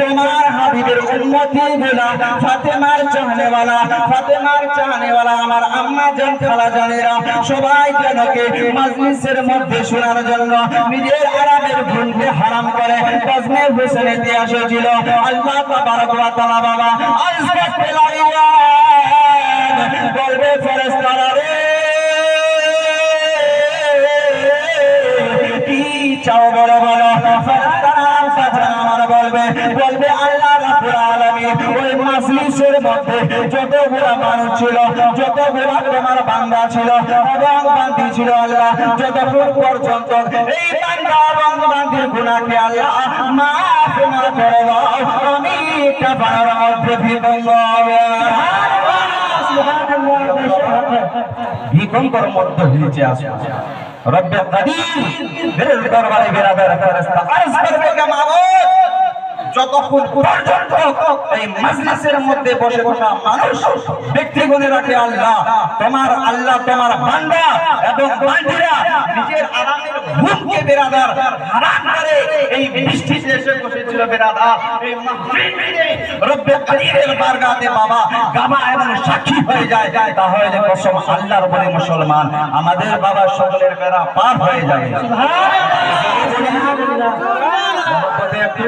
তোমার হাবিবের উম্মতি গুলা ফাতেমার চাহনেওয়ালা ফাতেমার চাহনেওয়ালা বলবে চাও ফেরেশতারা কথা আমার বলবে বলবে আল্লাহ রাব্বুল আলামিন ওই মাজলিসের মধ্যে যতগুলো মানুষ ছিল তোমার বান্দা ছিল এবং বান্দি ছিল আল্লাহ যতক্ষণ পর্যন্ত এই বান্দা এবং বান্দির গুনাহকে আল্লাহ মাফ না করে দাও আমি কাফারার মধ্যে বিভঙ্গ হবে ভূকম্পর মধ্যে হয়েছে রব্বে কাদির মেরে দরবারে বেরাদার ফেরেশতা আরজ করবে কে মাবুদ যতক্ষণ পর্যন্ত এই মাজলিসের মধ্যে বসে বসা মানুষ ব্যক্তিগণে রাখে আল্লাহ তোমার আল্লাহ তোমার বান্দা এবং বান্দিরা নিজের আরামের ঘুমকে বেরাদার হারাম করে এই বৃষ্টিতে এসে বসেছিল বেরাদার এই মাহফিলে রব্বে কাদিরের বারগাতে বাবা এবং সাক্ষী হয়ে যায়। তাহলে কসম আল্লাহর বলে মুসলমান আমাদের বাবা সকলের বেড়া পার হয়ে যাবে। মহব্বতে একটু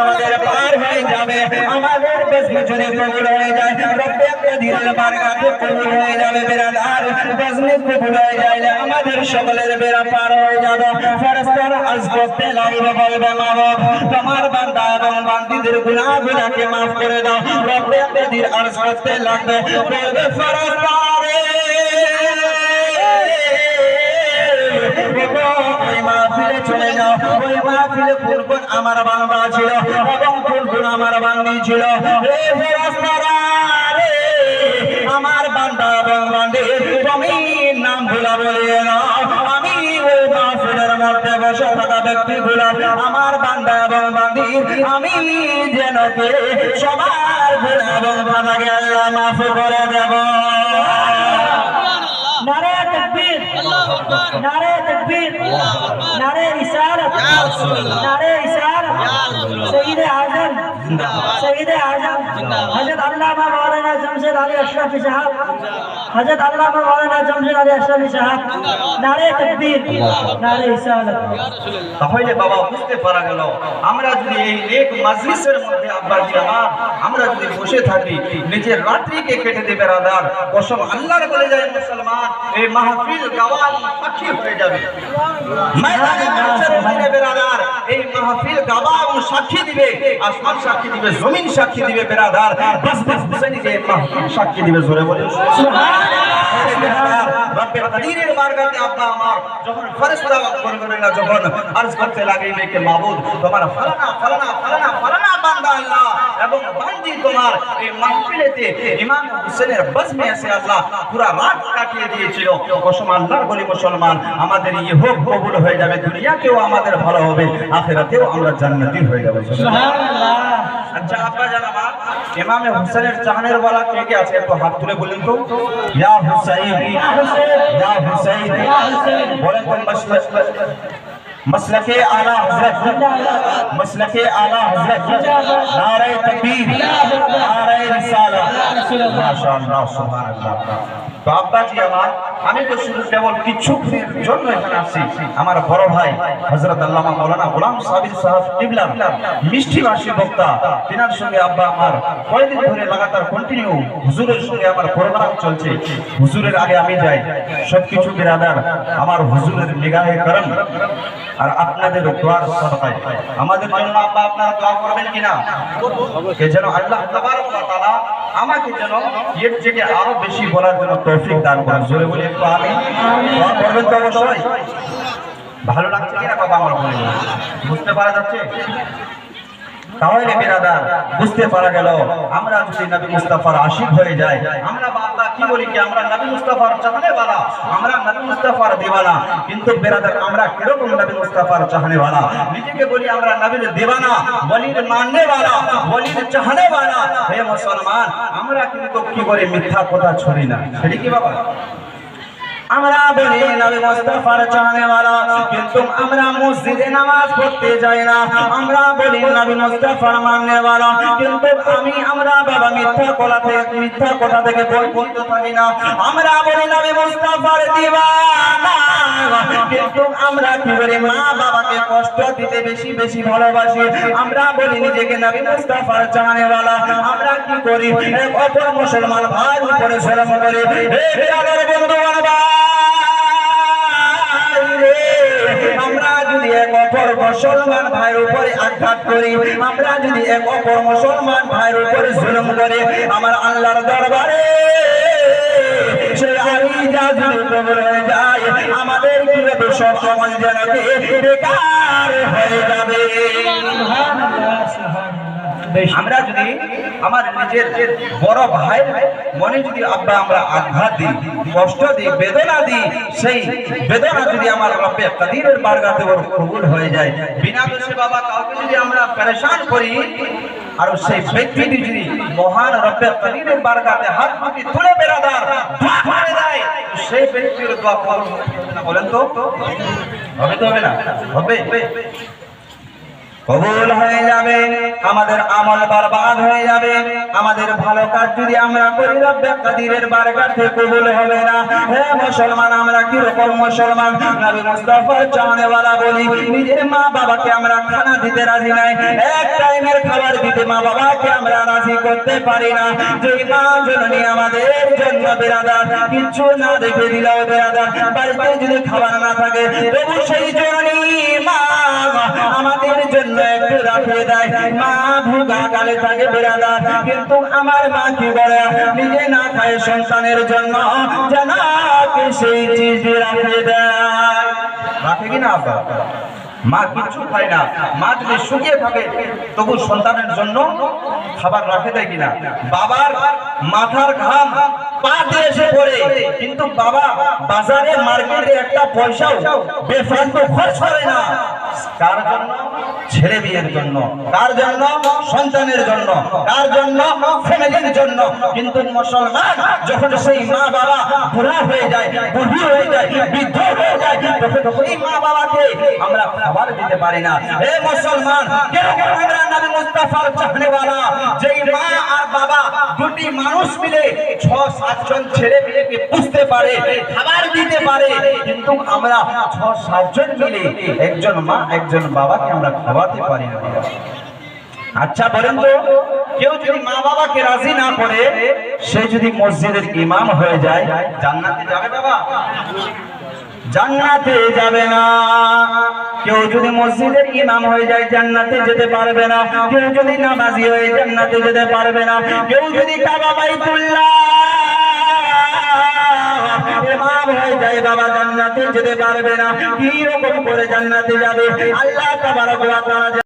আমাদের পার হয়ে যাবে আমাদের বেশ পিছনে কবুল হয়ে যায় রব্বে কাদিরের বারগাতে কবুল হয়ে যাবে বেরাদার বেজনে কবুল হয়ে যায় আমাদের সকলের বেড়া পার হয়ে যাবে ফেরেশতারা আজ করতে লাগবে বলবে মা বাবা তোমার বান্দা এবং বান্দিদের গুনাহ গুনাহকে maaf করে দাও রব্বে কাদির আরজ করতে লাগবে বলবে ফেরেশতারে চলে যাও। ওই মাহফিলে ফুলকুন আমার বাংলা ছিল এবং ফুলকুন আমার বাংলি ছিল। আমার বান্দা এবং বান্দি তুমি নাম ভুলা বলিয়ে নাও আমি ওই মাহফিলের মধ্যে বসে থাকা ব্যক্তিগুলো আমার বান্দা এবং আমি যেন কে সবার গুণ এবং বাধাকে আল্লাহ মাফ করে দেব। নারে তকবীর। নারে তকবীর। নারে রিসালাত নারে রিসালাত সঈদ আজম সঈদ আজম। হযরত আল্লামা মাওলানা জমশেদ আলী আশরাফি সাহেব। হযরত আল্লামা মাওলানা জমশেদ আলী আশরাফি সাহেব। নারে তকবীর নারে রিসালাত তাহলে বাবা বুঝতে পারা গেল আমরা যদি এই এক মাজলিসের মধ্যে আব্বাজি আমার আমরা যদি বসে থাকি নিজের রাত্রিকে কেটে দেবে রাদার কসম আল্লাহর বলে যায় মুসলমান এই মাহফিল গাওয়াল সাক্ষী হয়ে যাবে। ময়দানে মাহশর হয়ে বেরাদার এই মাহফিল গাওয়া এবং সাক্ষী দিবে আসমান সাক্ষী দিবে জমিন সাক্ষী দিবে বেরাদার বাস বাস হুসাইনি যে মাহফিল সাক্ষী দিবে জোরে বলে আমাদের ইহো কবুল হয়ে যাবে দুনিয়াতেও আমাদের ভালো হবে আখেরাতেও আমরা জান্নাতি হয়ে যাবে। আচ্ছা আব্বা জান আমার ইমামে হোসেনের চাহনের ওয়ালা কে কে আছে একটু হাত তুলে বলেন তো ইয়া হুসাইন ইয়া হুসাইন বলেন কোন মাসলাক مسلک اعلی حضرت مسلک اعلی حضرت نعرہ تکبیر نعرہ رسالہ ماشاءاللہ سبحان اللہ আমার, আমি কেবল আসছি আমার বড় ভাই মিষ্টি কয়েকদিন ধরে লাগাতার কন্টিনিউ হুজুরের সঙ্গে আমার চলছে। আগে আমি যাই, সবকিছু বিরাদার, আমার হুজুরের নিগাহে করম। আর আপনাদের দোয়ার আমাদের জন্য আব্বা আপনারা দোয়া করবেন কিনা? যেন আল্লাহ আমাকে যেন এর থেকে আরও বেশি বলার জন্য ট্রাফিক দান করেন। জোরে বলি একটু আমি করবেন অবশ্যই ভালো লাগছে কিনা বাবা আমার বলে বুঝতে পারা যাচ্ছে? তাহলে বিরাদার বুঝতে পারা গেল আমরা যদি নবী মুস্তাফার আশিক হয়ে যাই আমরা বাবা কি বলি কি আমরা নবী মুস্তাফার চাহনে वाला আমরা নবী মুস্তাফার দিওয়ানা কিন্তু বিরাদার আমরা কিরকম নবী মুস্তাফার চাহনে वाला নিজেকে বলি আমরা নবীর দিওয়ানা ওলির মাননে वाला ওলির চাহনে वाला হে মুসলমান আমরা কিন্তু কি করে মিথ্যা কথা ছড়ি না সেটা কি বাবা আমরা বলি নবী মুস্তাফার চাহনেওয়ালা কিন্তু আমরা মসজিদে নামাজ পড়তে যাই না। আমরা বলি নবী মুস্তাফার মাননেওয়ালা কিন্তু আমি, আমরা বাবা মিথ্যা কোলা থেকে, মিথ্যা কথা থেকে বঞ্চিত থাকি না। আমরা বলি নবী মুস্তাফার দিওয়ানা, কিন্তু আমরা কি বলি, মা বাবাকে কষ্ট দিতে বেশি বেশি ভালোবাসি। আমরা বলি নিজেকে নবী মুস্তাফার চাহনেওয়ালা আমরা কি করি? এক অপর মুসলমান ভাই উপরে শরম করে, হে বিরাদের বন্ধুগণ উপরে আঘাত করি। আমরা যদি এক অপর মুসলমান ভাইয়ের উপরে জুলুম করে, আমার আল্লাহর দরবারে আমাদের সব আমল কি বেকার হয়ে যাবে। আমরা যদি আমার নিজের বড় ভাই মনে যদি আব্বা আমরা আঘাত দিই, কষ্ট দিই, বেদনা দিই, সেই বেদনা যদি আমার রব্বে কাদিরের বারগাতে ওর কবুল হয়ে যায়, বিনা দোষে বাবা কাউকে যদি আমরা পরেশান করি, আর সেই ব্যক্তিটি যদি মহান রব্বে কাদিরের বারগাতে হাত মুঠি তুলে বেড়াদার দোয়া করে দেয়, সেই ব্যক্তির দোয়া কবুল হবে না বলেন তো? হবে তো হবে না? হবে। কবুল হয়ে যাবে, আমাদের আমল বরবাদ হয়ে যাবে, আমাদের ভালো কাজ যদি আমরা করি, রব্বে কাদিরের বারকাতে কবুল হবে না। হে মুসলমান, আমরা কি রকম মুসলমান? নবী মুস্তাফার চাওয়ানেওয়ালা বলি, নিজের মা বাবাকে আমরা খানা দিতে রাজি নাই। এক টাইমের খাবার দিতে মা বাবাকে আমরা রাজি করতে পারি না। যে মা জননী আমাদের জন্য বেরাদার কিছু না রেখে দিলেও বেরাদার বাড়িতে যদি খাবার না থাকে, তবু সেই কিন্তু আমার মা কি করে নিজে না খায় সন্তানের জন্য। জানাকে সেই চিজ দেয়। কি না মা খায় না। মা যদি শুকিয়ে থাকে, তবু সন্তানের জন্য খাবার রাখে দেয় কিনা? বাবার মাথার ঘাম পা দিয়ে এসে পড়ে। কিন্তু বাবা বাজারে, মার্কেটে একটা পয়সাও বেফান্ত খরচ করে না। কার জন্য? ছেলে বিয়ের জন্য। কার জন্য? সন্তানের জন্য। কার জন্য? ফ্যামিলির জন্য। কিন্তু মুসলমান যখন সেই মা বাবা বুড়া হয়ে যায়, বুড়ি হয়ে যায়, বৃদ্ধ হয়ে যায়, তখন মা বাবাকে আমরা খাবার দিতে পারি না। হে মুসলমান মানুষ মিলে ছ সাতজন ছেলে মেয়েকে পারে, খাবার দিতে পারে, কিন্তু আমরা একজন মা একজন বাবাকে আমরা খাওয়াতে পারি না আচ্ছা বলেন তো, কেউ যদি মা বাবাকে রাজি না করে, সে যদি মসজিদের ইমাম হয়ে যায়, জান্নাতে যাবে বাবা? জান্নাতে যাবে না। কেউ যদি মসজিদের ইমাম হয়ে যায়, জান্নাতে যেতে পারবে না। কেউ যদি নামাজি হয়ে জান্নাতে যেতে পারবে না। কেউ যদি কাবা বাইতুল্লাহ ইমাম জান্নাতে যেতে পারবে না। কি করে জান্নাতে যাবে? আল্লাহ তাবারক ওয়া